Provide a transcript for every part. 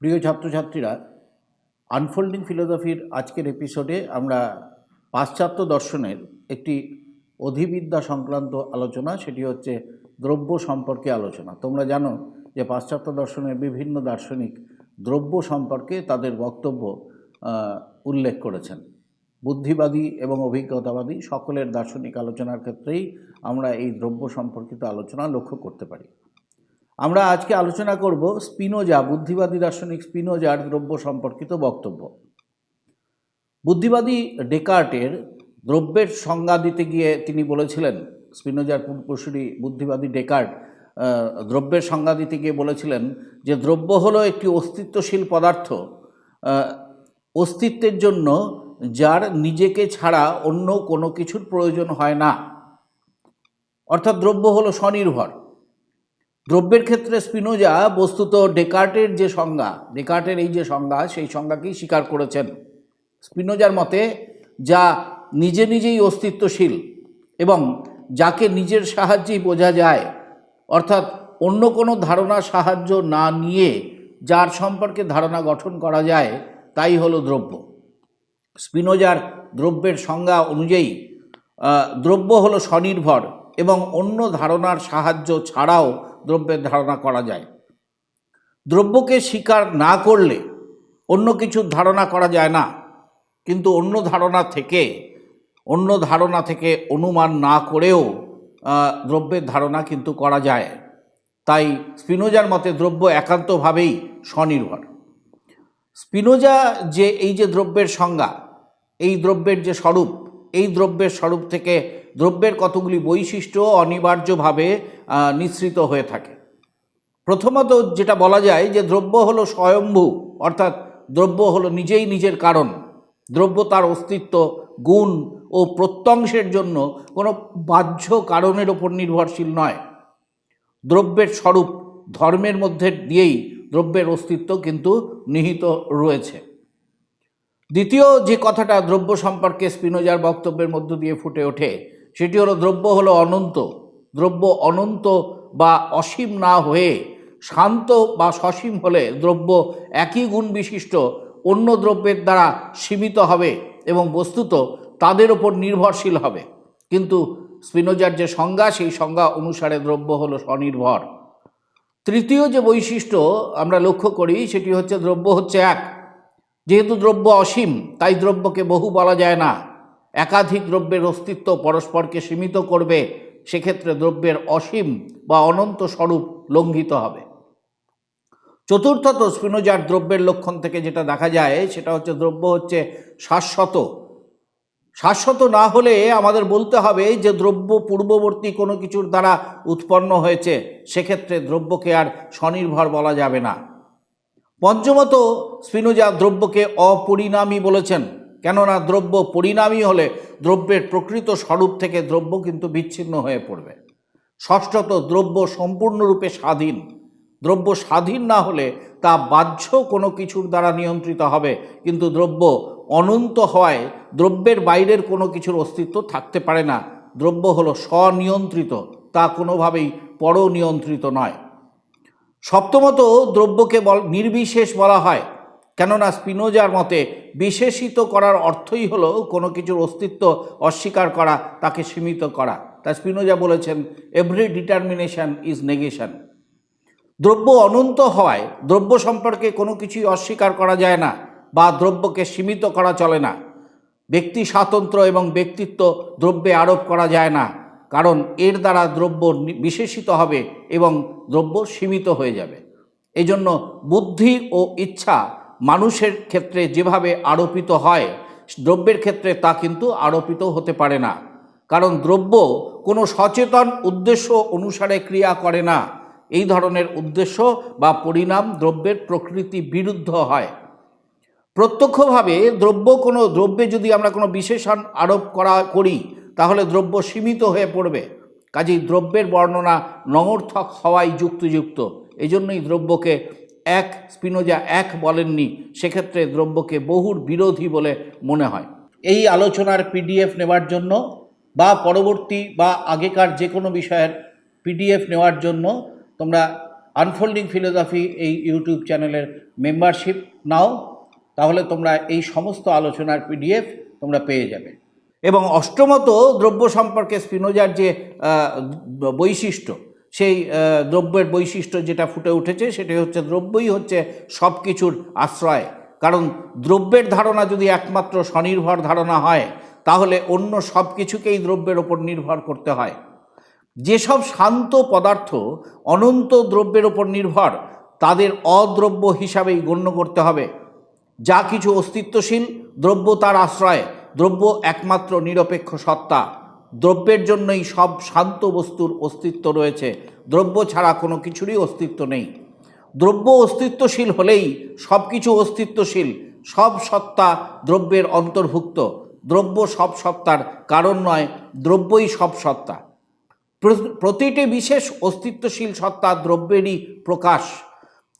প্রিয় ছাত্রছাত্রীরা আনফোল্ডিং ফিলোসফির আজকের এপিসোডে আমরা পাশ্চাত্য দর্শনের একটি অধিবিদ্যা সংক্রান্ত আলোচনা, সেটি হচ্ছে দ্রব্য সম্পর্কে আলোচনা। তোমরা জানো যে পাশ্চাত্য দর্শনের বিভিন্ন দার্শনিক দ্রব্য সম্পর্কে তাদের বক্তব্য উল্লেখ করেছেন। বুদ্ধিবাদী এবং অভিজ্ঞতাবাদী সকলের দার্শনিক আলোচনার ক্ষেত্রেই আমরা এই দ্রব্য সম্পর্কিত আলোচনা লক্ষ্য করতে পারি। আমরা আজকে আলোচনা করব স্পিনোজা, বুদ্ধিবাদী দার্শনিক স্পিনোজার দ্রব্য সম্পর্কিত বক্তব্য। বুদ্ধিবাদী ডেকার্টের দ্রব্যের সংজ্ঞা দিতে গিয়ে তিনি বলেছিলেন, স্পিনোজার পূর্বসূরি বুদ্ধিবাদী ডেকার্ট দ্রব্যের সংজ্ঞা দিতে গিয়ে বলেছিলেন যে দ্রব্য হলো একটি অস্তিত্বশীল পদার্থ। অস্তিত্বের জন্য যার নিজেকে ছাড়া অন্য কোনো কিছুর প্রয়োজন হয় না। অর্থাৎ দ্রব্য হলো স্বনির্ভর। দ্রব্যের ক্ষেত্রে স্পিনোজা বস্তুত ডেকার্টের যে সংজ্ঞা, ডেকার্টের এই যে সংজ্ঞা, সেই সংজ্ঞাকেই স্বীকার করেছেন। স্পিনোজার মতে, যা নিজে নিজেই অস্তিত্বশীল এবং যাকে নিজের সাহায্যেই বোঝা যায়, অর্থাৎ অন্য কোনো ধারণার সাহায্য না নিয়ে যার সম্পর্কে ধারণা গঠন করা যায়, তাই হলো দ্রব্য। স্পিনোজার দ্রব্যের সংজ্ঞা অনুযায়ী দ্রব্য হলো স্বনির্ভর এবং অন্য ধারণার সাহায্য ছাড়াও দ্রব্যের ধারণা করা যায়। দ্রব্যকে স্বীকার না করলে অন্য কিছুর ধারণা করা যায় না। কিন্তু অন্য ধারণা থেকে, অন্য ধারণা থেকে অনুমান না করেও দ্রব্যের ধারণা কিন্তু করা যায়। তাই স্পিনোজার মতে দ্রব্য একান্তভাবেই স্বনির্ভর। স্পিনোজা যে এই যে দ্রব্যের সংজ্ঞা, এই দ্রব্যের যে স্বরূপ, এই দ্রব্যের স্বরূপ থেকে দ্রব্যের কতগুলি বৈশিষ্ট্য অনিবার্যভাবে নিঃসৃত হয়ে থাকে। প্রথমত যেটা বলা যায় যে দ্রব্য হলো স্বয়ম্ভু, অর্থাৎ দ্রব্য হলো নিজেই নিজের কারণ। দ্রব্য তার অস্তিত্ব, গুণ ও প্রত্যংশের জন্য কোনো বাহ্য কারণের ওপর নির্ভরশীল নয়। দ্রব্যের স্বরূপ ধর্মের মধ্যে দিয়েই দ্রব্যের অস্তিত্ব কিন্তু নিহিত রয়েছে। দ্বিতীয় যে কথাটা দ্রব্য সম্পর্কে স্পিনোজার বক্তব্যের মধ্য দিয়ে ফুটে ওঠে, সেটি হলো দ্রব্য হলো অনন্ত। দ্রব্য অনন্ত বা অসীম না হয়ে শান্ত বা সসীম হলে দ্রব্য একই গুণ বিশিষ্ট, অন্য দ্রব্যের দ্বারা সীমিত হবে এবং বস্তুত তাদের ওপর নির্ভরশীল হবে। কিন্তু স্পিনোজার যে সংজ্ঞা, সেই সংজ্ঞা অনুসারে দ্রব্য হলো স্বনির্ভর। তৃতীয় যে বৈশিষ্ট্য আমরা লক্ষ্য করি, সেটি হচ্ছে দ্রব্য হচ্ছে এক। যেহেতু দ্রব্য অসীম, তাই দ্রব্যকে বহু বলা যায় না। একাধিক দ্রব্যের অস্তিত্ব পরস্পরকে সীমিত করবে, সেক্ষেত্রে দ্রব্যের অসীম বা অনন্ত স্বরূপ লঙ্ঘিত হবে। চতুর্থত স্পিনোজার দ্রব্যের লক্ষণ থেকে যেটা দেখা যায়, সেটা হচ্ছে দ্রব্য হচ্ছে শাশ্বত। শাশ্বত না হলে আমাদের বলতে হবে যে দ্রব্য পূর্ববর্তী কোনো কিছুর দ্বারা উৎপন্ন হয়েছে, সেক্ষেত্রে দ্রব্যকে আর স্বনির্ভর বলা যাবে না। পঞ্চমত, স্পিনোজা দ্রব্যকে অপরিণামী বলেছেন। কেননা দ্রব্য পরিণামী হলে দ্রব্যের প্রকৃত স্বরূপ থেকে দ্রব্য কিন্তু বিচ্ছিন্ন হয়ে পড়বে। ষষ্ঠত, দ্রব্য সম্পূর্ণরূপে স্বাধীন। দ্রব্য স্বাধীন না হলে তা বাহ্য কোনো কিছুর দ্বারা নিয়ন্ত্রিত হবে, কিন্তু দ্রব্য অনন্ত হওয়ায় দ্রব্যের বাইরের কোনো কিছুর অস্তিত্ব থাকতে পারে না। দ্রব্য হলো স্বনিয়ন্ত্রিত, তা কোনোভাবেই পরনিয়ন্ত্রিত নয়। সপ্তমত, দ্রব্যকে বল, নির্বিশেষ বলা হয়। কেননা স্পিনোজার মতে বিশেষিত করার অর্থই হলো কোনো কিছুর অস্তিত্ব অস্বীকার করা, তাকে সীমিত করা। তা স্পিনোজা বলেছেন এভরি ডিটারমিনেশন ইজ নেগেশন দ্রব্য অনন্ত হওয়ায় দ্রব্য সম্পর্কে কোনো কিছুই অস্বীকার করা যায় না, বা দ্রব্যকে সীমিত করা চলে না। ব্যক্তি স্বাতন্ত্র এবং ব্যক্তিত্ব দ্রব্যে আরোপ করা যায় না, কারণ এর দ্বারা দ্রব্য বিশেষিত হবে এবং দ্রব্য সীমিত হয়ে যাবে। এই জন্য বুদ্ধি ও ইচ্ছা মানুষের ক্ষেত্রে যেভাবে আরোপিত হয়, দ্রব্যের ক্ষেত্রে তা কিন্তু আরোপিত হতে পারে না। কারণ দ্রব্য কোনো সচেতন উদ্দেশ্য অনুসারে ক্রিয়া করে না। এই ধরনের উদ্দেশ্য বা পরিণাম দ্রব্যের প্রকৃতি বিরুদ্ধ হয়। প্রত্যক্ষভাবে দ্রব্য কোনো দ্রব্যে যদি আমরা কোনো বিশেষণ আরোপ করা করি, তাহলে দ্রব্য সীমিত হয়ে পড়বে। কাজেই দ্রব্যের বর্ণনা নঙর্থক হওয়াই যুক্তিযুক্ত। এই জন্যই দ্রব্যকে এক স্পিনোজা এক বলেননি, সেক্ষেত্রে দ্রব্যকে বহুর বিরোধী বলে মনে হয়। এই আলোচনার পিডিএফ নেওয়ার জন্য বা পরবর্তী বা আগেকার যে কোনো বিষয়ের পিডিএফ নেওয়ার জন্য তোমরা আনফোল্ডিং ফিলোসফি এই ইউটিউব চ্যানেলের মেম্বারশিপ নাও। তাহলে তোমরা এই সমস্ত আলোচনার পিডিএফ তোমরা পেয়ে যাবে। এবং অষ্টমত দ্রব্য সম্পর্কে স্পিনোজার যে বৈশিষ্ট্য, সেই দ্রব্যের বৈশিষ্ট্য যেটা ফুটে উঠেছে সেটি হচ্ছে দ্রব্যই হচ্ছে সব কিছুর আশ্রয়। কারণ দ্রব্যের ধারণা যদি একমাত্র স্বনির্ভর ধারণা হয়, তাহলে অন্য সব কিছুকেই দ্রব্যের ওপর নির্ভর করতে হয়। যেসব শান্ত পদার্থ অনন্ত দ্রব্যের ওপর নির্ভর, তাদের অদ্রব্য হিসাবেই গণ্য করতে হবে। যা কিছু অস্তিত্বশীল, দ্রব্য তার আশ্রয়, দ্রব্য একমাত্র নিরপেক্ষ সত্তা। দ্রব্যের জন্যই সব শান্ত বস্তুর অস্তিত্ব রয়েছে। দ্রব্য ছাড়া কোনো কিছুরই অস্তিত্ব নেই। দ্রব্য অস্তিত্বশীল হলেই সব কিছু অস্তিত্বশীল, সব সত্তা দ্রব্যের অন্তর্ভুক্ত। দ্রব্য সব সত্তার কারণ নয়, দ্রব্যই সব সত্তা। প্রতিটি বিশেষ অস্তিত্বশীল সত্তা দ্রব্যেরই প্রকাশ।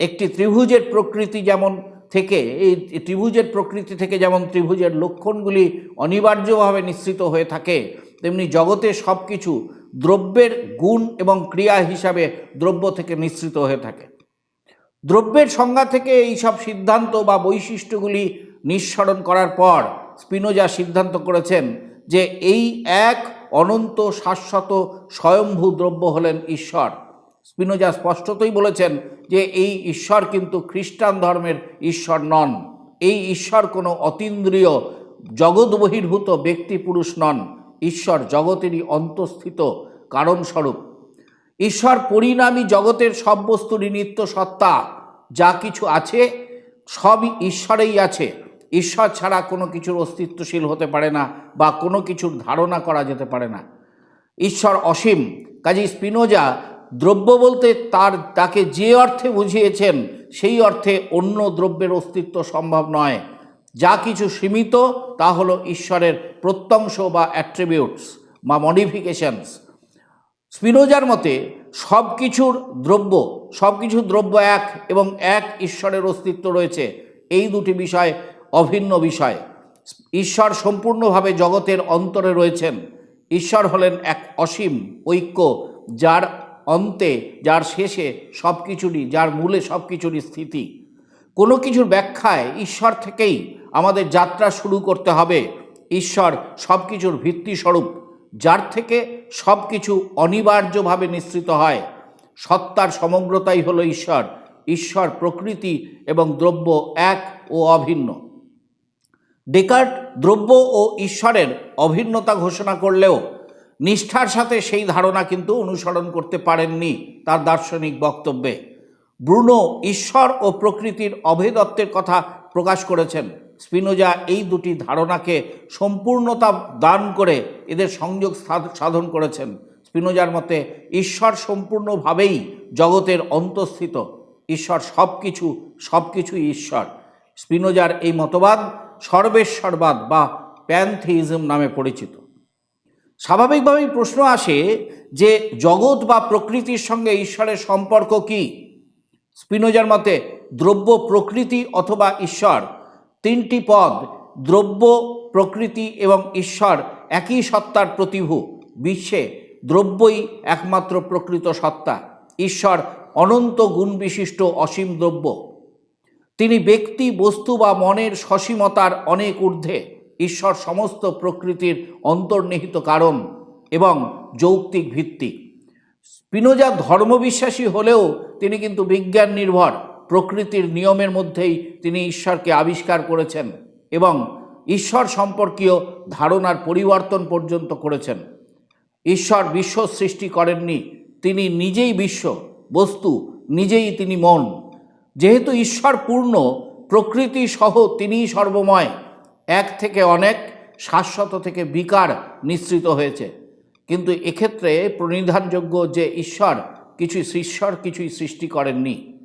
একটি ত্রিভুজের প্রকৃতি যেমন থেকে, এই ত্রিভুজের প্রকৃতি থেকে যেমন ত্রিভুজের লক্ষণগুলি অনিবার্যভাবে নিঃসৃত হয়ে থাকে, তেমনি জগতে সব কিছু দ্রব্যের গুণ এবং ক্রিয়া হিসাবে দ্রব্য থেকে নিঃসৃত হয়ে থাকে। দ্রব্যের সংজ্ঞা থেকে এই সব সিদ্ধান্ত বা বৈশিষ্ট্যগুলি নিঃসরণ করার পর স্পিনোজা সিদ্ধান্ত করেছেন যে এই এক অনন্ত শাশ্বত স্বয়ম্ভূ দ্রব্য হলেন ঈশ্বর। স্পিনোজা স্পষ্টতই বলেছেন যে এই ঈশ্বর কিন্তু খ্রিস্টান ধর্মের ঈশ্বর নন। এই ঈশ্বর কোনো অতীন্দ্রিয় জগৎ বহির্ভূত ব্যক্তি পুরুষ নন। ঈশ্বর জগতেরই অন্তঃস্থিত কারণস্বরূপ। ঈশ্বর পরিণামী জগতের সব বস্তুরই নিত্য সত্তা। যা কিছু আছে, সবই ঈশ্বরেই আছে। ঈশ্বর ছাড়া কোনো কিছুর অস্তিত্বশীল হতে পারে না বা কোনো কিছুর ধারণা করা যেতে পারে না। ঈশ্বর অসীম। কাজী স্পিনোজা দ্রব্য বলতে তার, তাকে যে অর্থে বুঝিয়েছেন, সেই অর্থে অন্য দ্রব্যের অস্তিত্ব সম্ভব নয়। যা কিছু সীমিত, তা হলো ঈশ্বরের প্রত্যংশ বা অ্যাট্রিবিউটস বা মডিফিকেশনস স্পিনোজার মতে সব কিছুর দ্রব্য সব কিছু দ্রব্য এক এবং এক ঈশ্বরের অস্তিত্ব রয়েছে। এই দুটি বিষয় অভিন্ন বিষয়। ঈশ্বর সম্পূর্ণভাবে জগতের অন্তরে রয়েছেন। ঈশ্বর হলেন এক অসীম ঐক্য, যার অন্তে যার শেষে সব কিছুরই যার মূলে সব কিছুরই স্থিতি। কোনো কিছুর ব্যাখ্যায় ঈশ্বর থেকেই আমাদের যাত্রা শুরু করতে হবে। ঈশ্বর সব কিছুর ভিত্তিস্বরূপ, যার থেকে সব কিছু অনিবার্যভাবে নিঃসৃত হয়। সত্তার সমগ্রতাই হলো ঈশ্বর। ঈশ্বর প্রকৃতি এবং দ্রব্য এক ও অভিন্ন। ডেকার্ট দ্রব্য ও ঈশ্বরের অভিন্নতা ঘোষণা করলেও নিষ্ঠার সাথে সেই ধারণা কিন্তু অনুসরণ করতে পারেননি তার দার্শনিক বক্তব্যে। ব্রুনো ঈশ্বর ও প্রকৃতির অভেদত্বের কথা প্রকাশ করেছেন। স্পিনোজা এই দুটি ধারণাকে সম্পূর্ণতা দান করে এদের সংযোগ সাধন করেছেন। স্পিনোজার মতে ঈশ্বর সম্পূর্ণভাবেই জগতের অন্তঃস্থিত। ঈশ্বর সব কিছু সব কিছুই ঈশ্বর। স্পিনোজার এই মতবাদ সর্বেশ্বরবাদ বা প্যানথেইজম নামে পরিচিত। স্বাভাবিকভাবেই প্রশ্ন আসে যে জগৎ বা প্রকৃতির সঙ্গে ঈশ্বরের সম্পর্ক কি? স্পিনোজার মতে, দ্রব্য, প্রকৃতি অথবা ঈশ্বর, তিনটি পদ, দ্রব্য, প্রকৃতি এবং ঈশ্বর একই সত্তার প্রতিভূ। বিশ্বে দ্রব্যই একমাত্র প্রকৃত সত্তা। ঈশ্বর অনন্ত গুণ বিশিষ্ট অসীম দ্রব্য। তিনি ব্যক্তি, বস্তু বা মনের সসীমতার অনেক ঊর্ধ্বে। ঈশ্বর সমস্ত প্রকৃতির অন্তর্নিহিত কারণ এবং যৌক্তিক ভিত্তি। স্পিনোজা ধর্মবিশ্বাসী হলেও তিনি কিন্তু বিজ্ঞান নির্ভর, প্রকৃতির নিয়মের মধ্যেই তিনি ঈশ্বরকে আবিষ্কার করেছেন এবং ঈশ্বর সম্পর্কীয় ধারণার পরিবর্তন পর্যন্ত করেছেন। ঈশ্বর বিশ্ব সৃষ্টি করেননি, তিনি নিজেই বিশ্ব, বস্তু, নিজেই তিনি মন। যেহেতু ঈশ্বর পূর্ণ, প্রকৃতি সহ তিনিই সর্বময় এক থেকে অনেক শাশ্বত থেকে বিকার নিঃসৃত হয়েছে। কিন্তু এক্ষেত্রে প্রণিধানযোগ্য যে ঈশ্বর কিছুই ঈশ্বর কিছুই সৃষ্টি করেননি।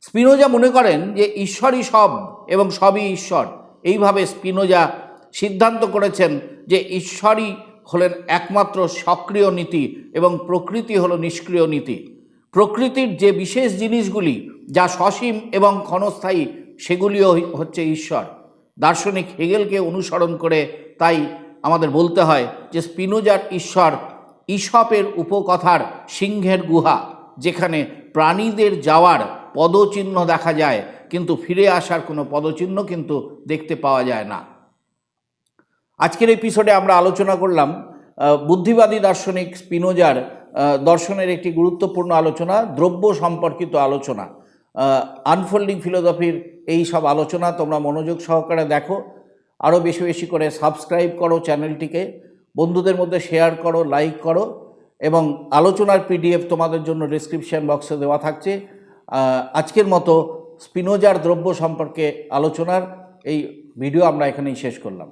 স্পিনোজা মনে করেন যে ঈশ্বরই সব এবং সবই ঈশ্বর। এইভাবে স্পিনোজা সিদ্ধান্ত করেছেন যে ঈশ্বরই হলেন একমাত্র সক্রিয় নীতি এবং প্রকৃতি হলো নিষ্ক্রিয় নীতি। প্রকৃতির যে বিশেষ জিনিসগুলি, যা সসীম এবং ক্ষণস্থায়ী, সেগুলিও হচ্ছে ঈশ্বর। দার্শনিক হেগেলকে অনুসরণ করে তাই আমাদের বলতে হয় যে স্পিনোজার ঈশ্বর ঈশপের উপকথার সিংহের গুহা, যেখানে প্রাণীদের যাওয়ার পদচিহ্ন দেখা যায়, কিন্তু ফিরে আসার কোনো পদচিহ্ন কিন্তু দেখতে পাওয়া যায় না। আজকের এপিসোডে আমরা আলোচনা করলাম বুদ্ধিবাদী দার্শনিক স্পিনোজার দর্শনের একটি গুরুত্বপূর্ণ আলোচনা, দ্রব্য সম্পর্কিত আলোচনা। আনফোল্ডিং ফিলোসফির এই সব আলোচনা, তোমরা মনোযোগ সহকারে দেখো। আরও বেশি বেশি করে সাবস্ক্রাইব করো চ্যানেলটিকে বন্ধুদের মধ্যে শেয়ার করো লাইক করো এবং আলোচনার পিডিএফ তোমাদের জন্য ডিসক্রিপশন বক্সে দেওয়া থাকছে। আজকের মতো স্পিনোজার দ্রব্য সম্পর্কে আলোচনার এই ভিডিও আমরা এখানেই শেষ করলাম।